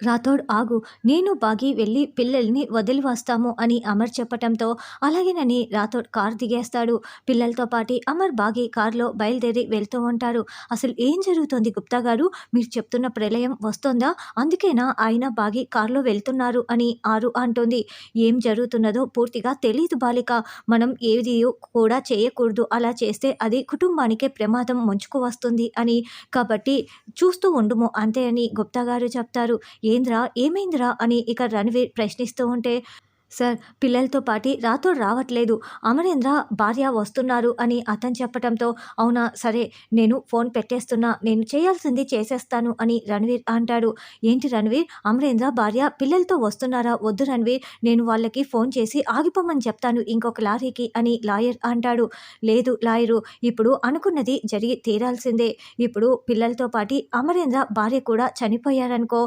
రాథోడ్ ఆగు నేను బాగి వెళ్ళి పిల్లల్ని వదిలి వస్తాము అని అమర్ చెప్పటంతో అలాగేనని రాథోడ్ కార్ దిగేస్తాడు. పిల్లలతో పాటి అమర్ బాగి కారులో బయలుదేరి వెళ్తూ ఉంటారు. అసలు ఏం జరుగుతుంది గుప్తా గారు? మీరు చెప్తున్న ప్రళయం వస్తుందా? అందుకేనా ఆయన బాగి కారులో వెళ్తున్నారు అని ఆరు అంటుంది. ఏం జరుగుతున్నదో పూర్తిగా తెలియదు బాలిక. మనం ఏది కూడా చేయకూడదు. అలా చేస్తే అది కుటుంబానికే ప్రమాదం ముంచుకు వస్తుంది అని. కాబట్టి చూస్తూ ఉండుము అంతే అని గుప్తా గారు చెప్తారు. ఏంద్రా ఏమైందిరా అని ఇక రణవీర్ ప్రశ్నిస్తూ ఉంటే సార్ పిల్లలతో పాటి రాతో రావట్లేదు. అమరేంద్ర భార్య వస్తున్నారు అని అతను చెప్పటంతో అవునా సరే నేను ఫోన్ పెట్టేస్తున్నా. నేను చేయాల్సింది చేసేస్తాను అని రణవీర్ అంటాడు. ఏంటి రణవీర్? అమరేంద్ర భార్య పిల్లలతో వస్తున్నారా? వద్దు రణవీర్. నేను వాళ్ళకి ఫోన్ చేసి ఆగిపోమని చెప్తాను ఇంకొక లారీకి అని లాయర్ అంటాడు. లేదు లాయరు ఇప్పుడు అనుకున్నది జరిగి తీరాల్సిందే. ఇప్పుడు పిల్లలతో పాటి అమరేంద్ర భార్య కూడా చనిపోయారనుకో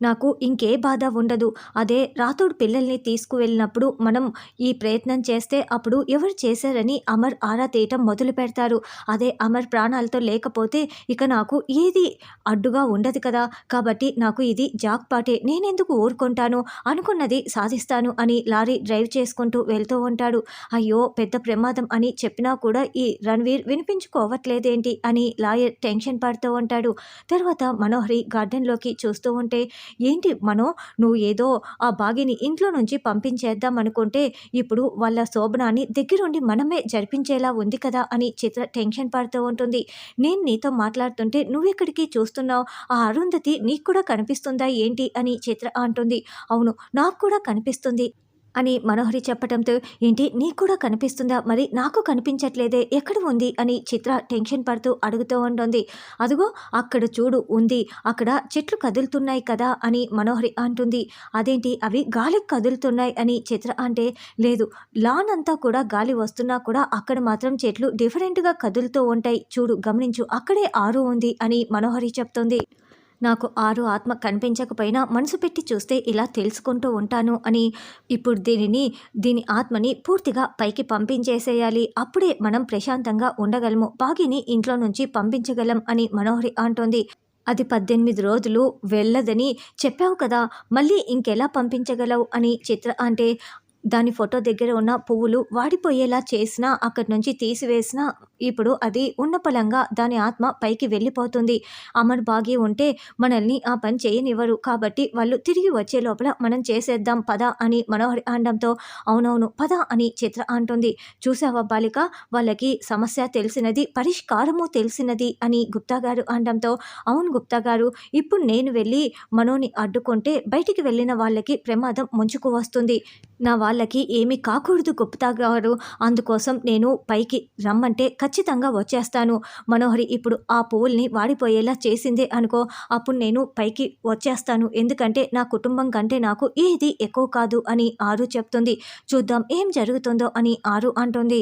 నాకు ఇంకే బాధ ఉండదు. అదే రాతోడు పిల్లల్ని తీసుకువెళ్ళినప్పుడు మనం ఈ ప్రయత్నం చేస్తే అప్పుడు ఎవరు చేశారని అమర్ ఆరా తీయటం మొదలు పెడతారు. అదే అమర్ ప్రాణాలతో లేకపోతే ఇక నాకు ఏది అడ్డుగా ఉండదు కదా. కాబట్టి నాకు ఇది జాక్పాటే నేనెందుకు ఊరుకుంటాను? అనుకున్నది సాధిస్తాను అని లారీ డ్రైవ్ చేసుకుంటూ వెళ్తూ ఉంటాడు. అయ్యో పెద్ద ప్రమాదం అని చెప్పినా కూడా ఈ రణ్వీర్ వినిపించుకోవట్లేదేంటి అని లాయర్ టెన్షన్ పడుతూ ఉంటాడు. తర్వాత మనోహరి గార్డెన్లోకి చూస్తూ ఉంటే ఏంటి మనం? నువ్వు ఏదో ఆ బాగిని ఇంట్లో నుంచి పంపించేద్దాం అనుకుంటే ఇప్పుడు వాళ్ళ శోభనాన్ని దగ్గరుండి మనమే జరిపించేలా ఉంది కదా అని చిత్ర టెన్షన్ పడుతూ ఉంటుంది. నేను నీతో మాట్లాడుతుంటే నువ్వెక్కడికి చూస్తున్నావు? ఆ అరుంధతి నీకు కూడా కనిపిస్తుందా ఏంటి అని చిత్ర అంటుంది. అవును నాకు కూడా కనిపిస్తుంది. అని మనోహరి చెప్పడంతో ఏంటి నీకు కూడా కనిపిస్తుందా? మరి నాకు కనిపించట్లేదే ఎక్కడ ఉంది? అని చిత్ర టెన్షన్ పడుతూ అడుగుతూ ఉంటుంది. అదిగో అక్కడ చూడు ఉంది. అక్కడ చెట్లు కదులుతున్నాయి కదా? అని మనోహరి అంటుంది. అదేంటి? అవి గాలికి కదులుతున్నాయి అని చిత్ర అంటే లేదు లాన్ అంతా కూడా గాలి వస్తున్నా కూడా అక్కడ మాత్రం చెట్లు డిఫరెంట్గా కదులుతూ ఉంటాయి. చూడు గమనించు అక్కడే ఆరు ఉంది అని మనోహరి చెప్తుంది. నాకు ఆరు ఆత్మ కనిపించకపోయినా మనసు పెట్టి చూస్తే ఇలా తెలుసుకుంటూ ఉంటాను అని. ఇప్పుడు దీనిని దీని ఆత్మని పూర్తిగా పైకి పంపించేసేయాలి. అప్పుడే మనం ప్రశాంతంగా ఉండగలము. బాగిని ఇంట్లో నుంచి పంపించగలం అని మనోహరి అంటోంది. అది పద్దెనిమిది రోజులు వెళ్ళదని చెప్పావు కదా. మళ్ళీ ఇంకెలా పంపించగలవు అని చిత్ర అంటే దాని ఫోటో దగ్గర ఉన్న పువ్వులు వాడిపోయేలా చేసినా అక్కడి నుంచి తీసివేసినా ఇప్పుడు అది ఉన్న పలంగా దాని ఆత్మ పైకి వెళ్ళిపోతుంది. అమర్ బాగి ఉంటే మనల్ని ఆ పని చేయనివ్వరు. కాబట్టి వాళ్ళు తిరిగి వచ్చే లోపల మనం చేసేద్దాం పద అని మనోహరి అనడంతో అవునవును పద అని చిత్ర అంటుంది. చూసావా బాలిక? వాళ్ళకి సమస్య తెలిసినది పరిష్కారము తెలిసినది అని గుప్తా గారు అనడంతో అవును గుప్తా గారు ఇప్పుడు నేను వెళ్ళి మనోని అడ్డుకుంటే బయటికి వెళ్ళిన వాళ్ళకి ప్రమాదం ముంచుకు వస్తుంది. నా వాళ్ళకి ఏమీ కాకూడదు గుప్తా గారు అందుకోసం నేను పైకి రమ్మంటే ఖచ్చితంగా వచ్చేస్తాను. మనోహరి ఇప్పుడు ఆ పువ్వుల్ని వాడిపోయేలా చేసిందే అనుకో అప్పుడు నేను పైకి వచ్చేస్తాను. ఎందుకంటే నా కుటుంబం కంటే నాకు ఏది ఎక్కువ కాదు అని ఆరు చెప్తుంది. చూద్దాం ఏం జరుగుతుందో అని ఆరు అంటుంది.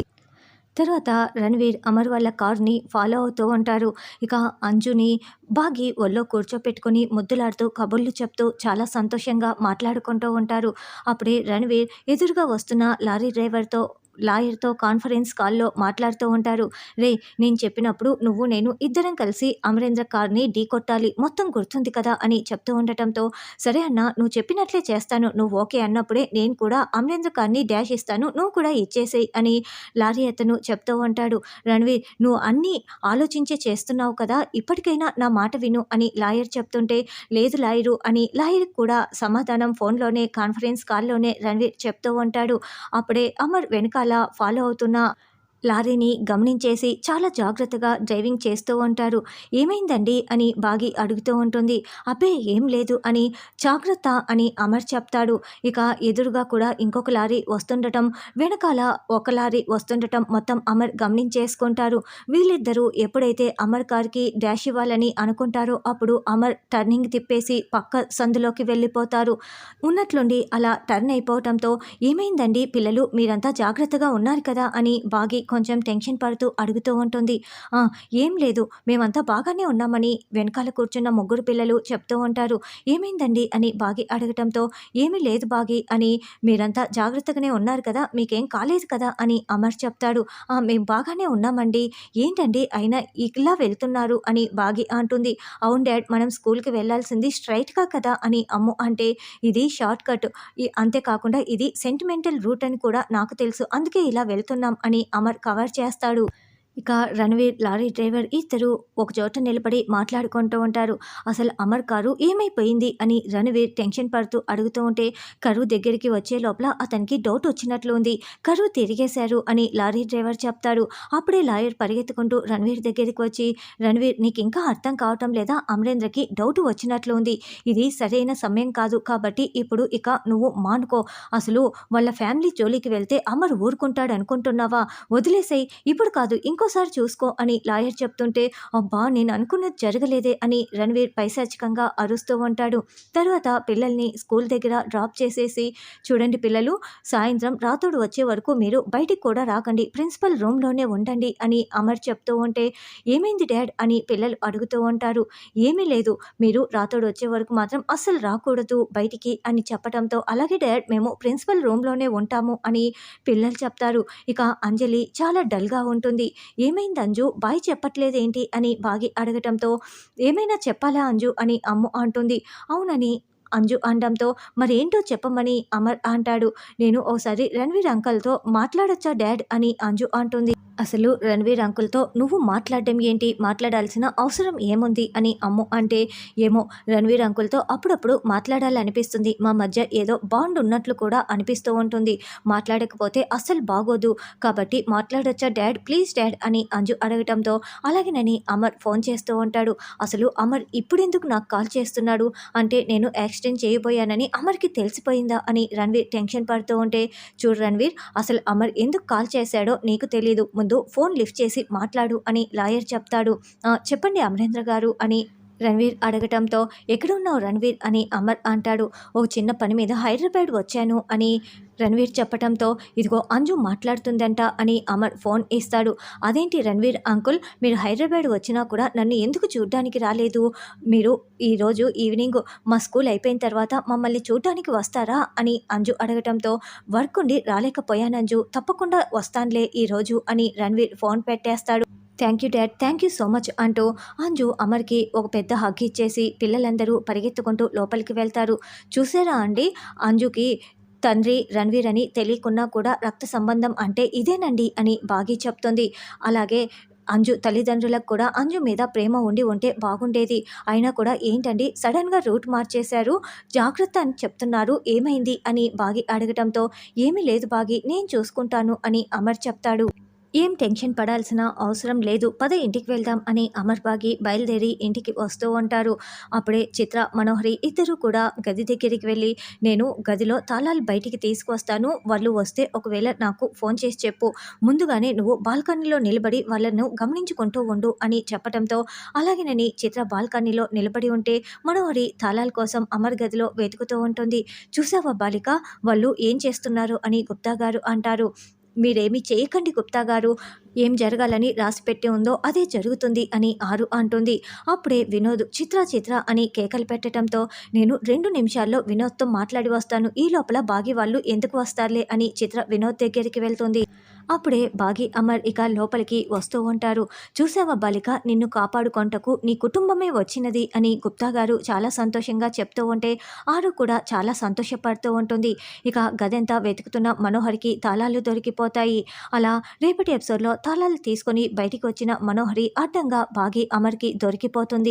తర్వాత రణవీర్ అమర్ వాళ్ళ కార్ని ఫాలో అవుతూ ఉంటారు. ఇక అంజుని బాగి ఒళ్ళో కూర్చోపెట్టుకుని ముద్దులాడుతూ కబుర్లు చెప్తూ చాలా సంతోషంగా మాట్లాడుకుంటూ ఉంటారు. అప్పుడే రణవీర్ ఎదురుగా వస్తున్న లారీ డ్రైవర్తో లాయర్తో కాన్ఫరెన్స్ కాల్లో మాట్లాడుతూ ఉంటారు. రే నేను చెప్పినప్పుడు నువ్వు నేను ఇద్దరం కలిసి అమరేంద్ర కార్ని ఢీ కొట్టాలి. మొత్తం గుర్తుంది కదా అని చెప్తూ ఉండటంతో సరే అన్న నువ్వు చెప్పినట్లే చేస్తాను. నువ్వు ఓకే అన్నప్పుడే నేను కూడా అమరేంద్ర కార్ని డాష్ ఇస్తాను. నువ్వు కూడా ఇచ్చేసేయి అని లారీ అతను చెప్తూ ఉంటాడు. రణవీర్ నువ్వు అన్నీ ఆలోచించే చేస్తున్నావు కదా. ఇప్పటికైనా నా మాట విను అని లాయర్ చెప్తుంటే లేదు లాయరు అని లాయర్ కూడా సమాధానం ఫోన్లోనే కాన్ఫరెన్స్ కాల్లోనే రణవీర్ చెప్తూ ఉంటాడు. అప్పుడే అమర్ వెనకాల ఫాలో అవుతున్న లారీని గమనించేసి చాలా జాగ్రత్తగా డ్రైవింగ్ చేస్తూ ఉంటారు. ఏమైందండి? అని బాగి అడుగుతూ ఉంటుంది. అబ్బే ఏం లేదు అని జాగ్రత్త అని అమర్ చెప్తాడు. ఇక ఎదురుగా కూడా ఇంకొక లారీ వస్తుండటం వెనకాల ఒక లారీ వస్తుండటం మొత్తం అమర్ గమనించేసుకుంటారు. వీళ్ళిద్దరూ ఎప్పుడైతే అమర్ కార్కి డాష్ ఇవ్వాలని అనుకుంటారో అప్పుడు అమర్ టర్నింగ్ తిప్పేసి పక్క సందులోకి వెళ్ళిపోతారు. ఉన్నట్లుండి అలా టర్న్ అయిపోవటంతో ఏమైందండి పిల్లలు? మీరంతా జాగ్రత్తగా ఉన్నారు కదా? అని బాగి కొంచెం టెన్షన్ పడుతూ అడుగుతూ ఉంటుంది. ఏం లేదు. మేమంతా బాగానే ఉన్నామని వెనకాల కూర్చున్న ముగ్గురు పిల్లలు చెప్తూ ఉంటారు. ఏమైందండి? అని బాగి అడగటంతో ఏమీ లేదు బాగి అని మీరంతా జాగ్రత్తగానే ఉన్నారు కదా. మీకేం కాలేదు కదా? అని అమర్ చెప్తాడు. మేము బాగానే ఉన్నామండి. ఏంటండి? అయినా ఇలా వెళ్తున్నారు? అని బాగి అంటుంది. అవును డాడ్ మనం స్కూల్కి వెళ్ళాల్సింది స్ట్రైట్గా కదా? అని అమ్ము అంటే ఇది షార్ట్ కట్. అంతేకాకుండా ఇది సెంటిమెంటల్ రూట్ అని కూడా నాకు తెలుసు. అందుకే ఇలా వెళ్తున్నాం అని అమర్ కవర్ చేస్తాడు. ఇక రణవీర్ లారీ డ్రైవర్ ఇద్దరు ఒక చోట నిలబడి మాట్లాడుకుంటూ ఉంటారు. అసలు అమర్ కారు ఏమైపోయింది అని రణవీర్ టెన్షన్ పడుతూ అడుగుతూ ఉంటే కరువు దగ్గరికి వచ్చే లోపల అతనికి డౌట్ వచ్చినట్లు ఉంది. కరువు తిరిగేశారు అని లారీ డ్రైవర్ చెప్తాడు. అప్పుడే లాయర్ పరిగెత్తుకుంటూ రణవీర్ దగ్గరికి వచ్చి రణవీర్ నీకు ఇంకా అర్థం కావటం లేదా? అమరేంద్రకి డౌట్ వచ్చినట్లు ఉంది. ఇది సరైన సమయం కాదు కాబట్టి ఇప్పుడు ఇక నువ్వు మానుకో. అసలు వాళ్ళ ఫ్యామిలీ జోలికి వెళ్తే అమర్ ఊరుకుంటాడు అనుకుంటున్నావా వదిలేసాయి. ఇప్పుడు కాదు ఇంకో ఇంకోసారి చూసుకో అని లాయర్ చెప్తుంటే అబ్బా నేను అనుకున్నది జరగలేదే అని రణవీర్ పైశాచికంగా అరుస్తూ ఉంటాడు. తర్వాత పిల్లల్ని స్కూల్ దగ్గర డ్రాప్ చేసేసి చూడండి పిల్లలు సాయంత్రం రాతోడు వచ్చే వరకు మీరు బయటికి కూడా రాకండి ప్రిన్సిపల్ రూమ్లోనే ఉండండి అని అమర్ చెప్తూ ఉంటే ఏమైంది డాడ్? అని పిల్లలు అడుగుతూ ఉంటారు. ఏమీ లేదు మీరు రాతోడు వచ్చే వరకు మాత్రం అస్సలు రాకూడదు బయటికి అని చెప్పడంతో అలాగే డాడ్ మేము ప్రిన్సిపల్ రూమ్లోనే ఉంటాము అని పిల్లలు చెప్తారు. ఇక అంజలి చాలా డల్గా ఉంటుంది. ఏమైంది అంజు? బాయ్ చెప్పట్లేదేంటి? అని బాగి అడగటంతో ఏమైనా చెప్పాలా అంజు? అని అమ్ము అంటుంది. అవునని అంజు అనడంతో మరేంటో చెప్పమని అమర్ అంటాడు. నేను ఓసారి రణ్వీర్ అంకల్తో మాట్లాడొచ్చా డాడ్? అని అంజు అంటుంది. అసలు రణ్వీర్ అంకుల్తో నువ్వు మాట్లాడడం ఏంటి? మాట్లాడాల్సిన అవసరం ఏముంది? అని అమ్ము అంటే ఏమో రణవీర్ అంకుల్తో అప్పుడప్పుడు మాట్లాడాలనిపిస్తుంది. మా మధ్య ఏదో బాండ్ ఉన్నట్లు కూడా అనిపిస్తూ ఉంటుంది. మాట్లాడకపోతే అస్సలు బాగోదు. కాబట్టి మాట్లాడొచ్చా డాడ్? ప్లీజ్ డాడ్ అని అంజు అడగటంతో అలాగేనని అమర్ ఫోన్ చేస్తూ ఉంటాడు. అసలు అమర్ ఇప్పుడెందుకు నాకు కాల్ చేస్తున్నాడు? అంటే నేను యాక్సిడెంట్ చేయబోయానని అమర్కి తెలిసిపోయిందా? అని రణవీర్ టెన్షన్ పడుతూ ఉంటే చూడు రణవీర్ అసలు అమర్ ఎందుకు కాల్ చేశాడో నీకు తెలియదు ముందు ఫోన్ లిఫ్ట్ చేసి మాట్లాడు అని లాయర్ చెప్తాడు. చెప్పండి అమరేంద్ర గారు అని రణ్వీర్ అడగటంతో ఎక్కడున్నావు రణ్వీర్ అని అమర్ అంటాడు. ఓ చిన్న పని మీద హైదరాబాద్ వచ్చాను అని రణ్వీర్ చెప్పటంతో ఇదిగో అంజు మాట్లాడుతుందంట అని అమర్ ఫోన్ ఇస్తాడు. అదేంటి రణ్వీర్ అంకుల్ మీరు హైదరాబాద్ వచ్చినా కూడా నన్ను ఎందుకు చూడ్డానికి రాలేదు? మీరు ఈరోజు ఈవినింగ్ మా స్కూల్ అయిపోయిన తర్వాత మమ్మల్ని చూడ్డానికి వస్తారా? అని అంజు అడగటంతో వర్క్ ఉండి రాలేకపోయాను అంజు తప్పకుండా వస్తానులే ఈరోజు అని రణ్వీర్ ఫోన్ పెట్టేస్తాడు. Thank you dad thank you so much అంటూ అంజు అమర్కి ఒక పెద్ద హగ్ ఇచ్చేసి పిల్లలందరూ పరిగెత్తుకుంటూ లోపలికి వెళ్తారు. చూసారా అండి అంజుకి తండ్రి రణ్వీర్ అని తెలియకున్నా కూడా రక్త సంబంధం అంటే ఇదేనండి అని బాగి చెప్తుంది. అలాగే అంజు తల్లిదండ్రులకు కూడా అంజు మీద ప్రేమ ఉండి ఉంటే బాగుండేది. అయినా కూడా ఏంటండి? సడన్గా రూట్ మార్చేశారు. జాగ్రత్త అని చెప్తున్నారు. ఏమైంది? అని బాగి అడగటంతో ఏమీ లేదు బాగి నేను చూసుకుంటాను అని అమర్ చెప్తాడు. ఏం టెన్షన్ పడాల్సిన అవసరం లేదు. పద ఇంటికి వెళ్దాం అని అమర్ బాగి బయలుదేరి ఇంటికి వస్తూ ఉంటారు. అప్పుడే చిత్ర మనోహరి ఇద్దరు కూడా గది దగ్గరికి వెళ్ళి నేను గదిలో తాళాలు బయటికి తీసుకువస్తాను. వాళ్ళు వస్తే ఒకవేళ నాకు ఫోన్ చేసి చెప్పు. ముందుగానే నువ్వు బాల్కనీలో నిలబడి వాళ్ళను గమనించుకుంటూ ఉండు అని చెప్పడంతో అలాగేనని చిత్ర బాల్కనీలో నిలబడి ఉంటే మనోహరి తాళాల కోసం అమర్ గదిలో వెతుకుతూ ఉంటుంది. చూసావా బాలిక? వాళ్ళు ఏం చేస్తున్నారు? అని గుప్తా గారు అంటారు. మీరేమీ చేయకండి గుప్తా గారు. ఏం జరగాలని రాసిపెట్టి ఉందో అదే జరుగుతుంది అని ఆరు అంటుంది. అప్పుడే వినోద్ చిత్ర చిత్ర అని కేకలు పెట్టడంతో నేను రెండు నిమిషాల్లో వినోద్తో మాట్లాడి వస్తాను. ఈ లోపల బాగి వాళ్ళు ఎందుకు వస్తారులే అని చిత్ర వినోద్ దగ్గరికి వెళ్తుంది. అప్పుడే బాగి అమర్ ఇక లోపలికి వస్తూ ఉంటారు. చూసావా బాలిక నిన్ను కాపాడుకొంటకు నీ కుటుంబమే వచ్చినది అని గుప్తా గారు చాలా సంతోషంగా చెప్తూ ఉంటే ఆరు కూడా చాలా సంతోషపడుతూ ఉంటుంది. ఇక గదంతా వెతుకుతున్న మనోహరికి తాళాలు దొరికిపోతాయి. అలా రేపటి ఎపిసోడ్లో తాళాలు తీసుకొని బయటికి వచ్చిన మనోహరి అడ్డంగా బాగి అమర్కి దొరికిపోతుంది.